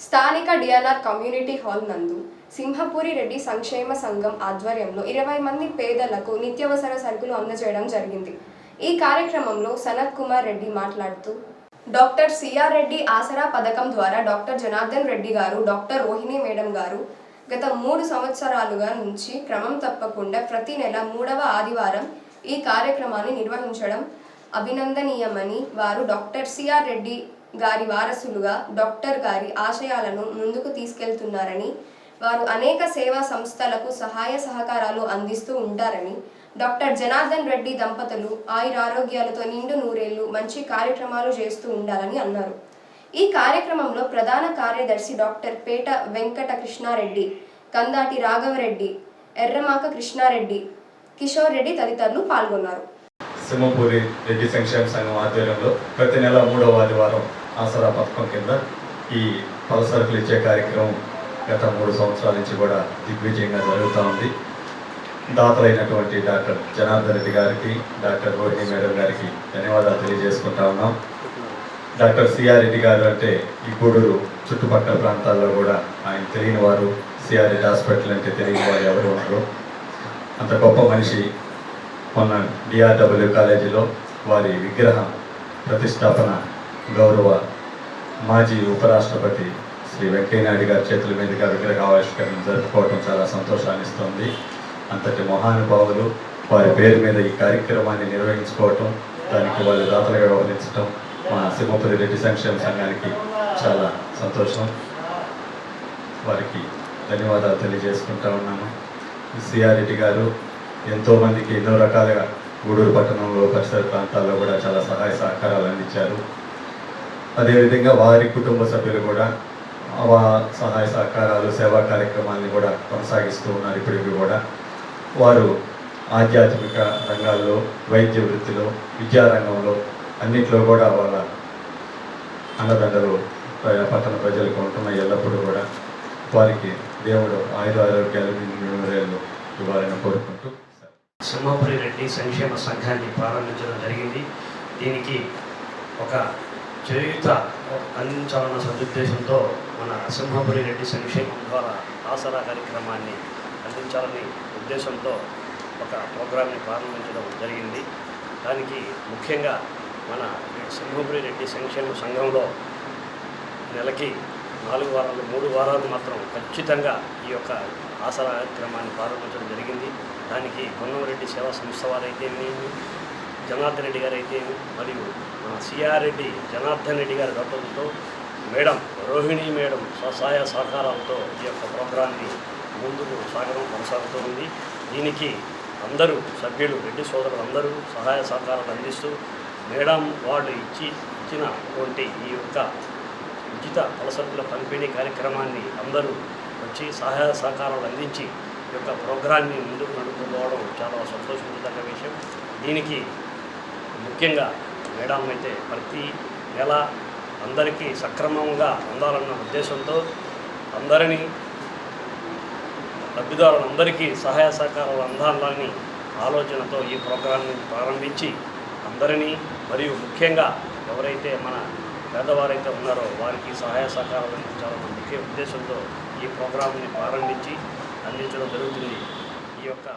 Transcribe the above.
స్థానిక DNR community hall నందు సింహపురి రెడ్డి సంక్షేమ సంఘం ఆధ్వర్యంలో ఇరవై మంది పేదలకు నిత్యావసర సరుకులు అందజేయడం జరిగింది. ఈ కార్యక్రమంలో సనత్ కుమార్ రెడ్డి మాట్లాడుతూ డాక్టర్ సిఆర్ రెడ్డి ఆసరా పథకం ద్వారా డాక్టర్ జనార్దన్ రెడ్డి గారు డాక్టర్ రోహిణి మేడం గారు గత మూడు సంవత్సరాలుగా నుంచి క్రమం తప్పకుండా ప్రతి నెల మూడవ ఆదివారం ఈ కార్యక్రమాన్ని నిర్వహించడం అభినందనీయమని వారు డాక్టర్ సిఆర్ రెడ్డి గారి వారసులుగా డాక్టర్ గారి ఆశయాలను ముందుకు తీసుకెళ్తున్నారని వారు అనేక సేవా సంస్థలకు సహాయ సహకారాలు అందిస్తూ ఉంటారని డాక్టర్ జనార్దన్ రెడ్డి దంపతులు ఆయురారోగ్యాలతో నిండు నూరేళ్ళు మంచి కార్యక్రమాలు చేస్తూ ఉండాలని అన్నారు. ఈ కార్యక్రమంలో ప్రధాన కార్యదర్శి డాక్టర్ పేట వెంకట కృష్ణారెడ్డి కందాటి రాఘవరెడ్డి ఎర్రమాక కృష్ణారెడ్డి కిషోర్ రెడ్డి తదితరులు పాల్గొన్నారు. సింహపూరి రెడ్డి సంక్షేమ సంఘం ఆధ్వర్యంలో ప్రతి నెల మూడవ ఆదివారం ఆసరా పథకం కింద ఈ పలసరుకులు ఇచ్చే కార్యక్రమం గత మూడు సంవత్సరాల నుంచి కూడా దిగ్విజయంగా జరుగుతూ ఉంది. దాతలైనటువంటి డాక్టర్ జనార్దన్ రెడ్డి గారికి డాక్టర్ రోహిణి మేడం గారికి ధన్యవాదాలు తెలియజేసుకుంటా ఉన్నాం. డాక్టర్ సిఆర్ రెడ్డి గారు అంటే ఈ గూడూరు చుట్టుపక్కల ప్రాంతాల్లో కూడా ఆయన తెలియని వారు. సిఆర్ రెడ్డి హాస్పిటల్ అంటే తెలియని వారు ఎవరు ఉండరు. అంత గొప్ప మనిషి మొన్న డిఆర్డబ్ల్యూ కాలేజీలో వారి విగ్రహ ప్రతిష్టాపన గౌరవ మాజీ ఉపరాష్ట్రపతి శ్రీ వెంకయ్యనాయుడు గారి చేతుల మీదుగా విగ్రహ ఆవిష్కరణ జరుపుకోవడం చాలా సంతోషాన్ని ఇస్తుంది. అంతటి మహానుభావులు వారి పేరు మీద ఈ కార్యక్రమాన్ని నిర్వహించుకోవటం దానికి వాళ్ళు దాతలుగా వ్యవహరించడం మా సింహపురి రెడ్డి సంక్షేమ సంఘానికి చాలా సంతోషం. వారికి ధన్యవాదాలు తెలియజేసుకుంటా ఉన్నాను. సిఆర్ రెడ్డి గారు ఎంతోమందికి ఎన్నో రకాలుగా గూడూరు పట్టణంలో పరిసర ప్రాంతాల్లో కూడా చాలా సహాయ సహకారాలు అందించారు. అదేవిధంగా వారి కుటుంబ సభ్యులు కూడా ఆ సహాయ సహకారాలు సేవా కార్యక్రమాన్ని కూడా కొనసాగిస్తూ ఉన్నారు ఇప్పటికి కూడా. వారు ఆధ్యాత్మిక రంగాల్లో వైద్య వృత్తిలో విద్యారంగంలో అన్నిట్లో కూడా వాళ్ళ అన్నదండలు పట్టణ ప్రజలకు ఉంటున్న ఎల్లప్పుడూ కూడా. వారికి దేవుడు ఆయుర ఆరోగ్యాలు ఇవ్వాలని కోరుకుంటూ సింహపురి రెడ్డి సంక్షేమ సంఘాన్ని ప్రారంభించడం జరిగింది. దీనికి ఒక చేయుత అందించాలన్న సదుద్దేశంతో మన సింహపురి రెడ్డి సంక్షేమం ద్వారా ఆసరా కార్యక్రమాన్ని అందించాలని ఉద్దేశంతో ఒక ప్రోగ్రామ్ని ప్రారంభించడం జరిగింది. దానికి ముఖ్యంగా మన సింహపురి రెడ్డి సంక్షేమ సంఘంలో నెలకి నాలుగు వారాలు మూడు వారాలు మాత్రం ఖచ్చితంగా ఈ యొక్క ఆసరా కార్యక్రమాన్ని ప్రారంభించడం జరిగింది. దానికి పొన్నంరెడ్డి సేవా సంస్థ వారైతేనేమి జనార్దన్ రెడ్డి గారు అయితే మరియు మన సిఆర్ రెడ్డి జనార్దన్ రెడ్డి గారి దంపతులతో మేడం రోహిణి మేడం స్వసహాయ సహకారాలతో ఈ యొక్క ప్రోగ్రాన్ని ముందుకు సాగడం కొనసాగుతుంది. దీనికి అందరూ సభ్యులు రెడ్డి సోదరులు అందరూ సహాయ సహకారాలు అందిస్తూ మేడం వాళ్ళు ఇచ్చి ఇచ్చినటువంటి ఈ యొక్క ఉచిత పలసరుకుల పంపిణీ కార్యక్రమాన్ని అందరూ వచ్చి సహాయ సహకారాలు అందించి ఈ యొక్క ప్రోగ్రాన్ని ముందుకు నడుపుకోవడం చాలా సంతోషించదగ్గ విషయం. దీనికి ముఖ్యంగా మేడం అయితే ప్రతి నెల అందరికీ సక్రమంగా అందాలన్న ఉద్దేశంతో అందరినీ లబ్ధిదారులందరికీ సహాయ సహకారాలు అందాలని ఆలోచనతో ఈ ప్రోగ్రాంని ప్రారంభించి అందరినీ మరియు ముఖ్యంగా ఎవరైతే మన పేదవారైతే ఉన్నారో వారికి సహాయ సహకారాలు అందించాలన్న ముఖ్య ఉద్దేశంతో ఈ ప్రోగ్రాంని ప్రారంభించి అందించడం జరుగుతుంది. ఈ యొక్క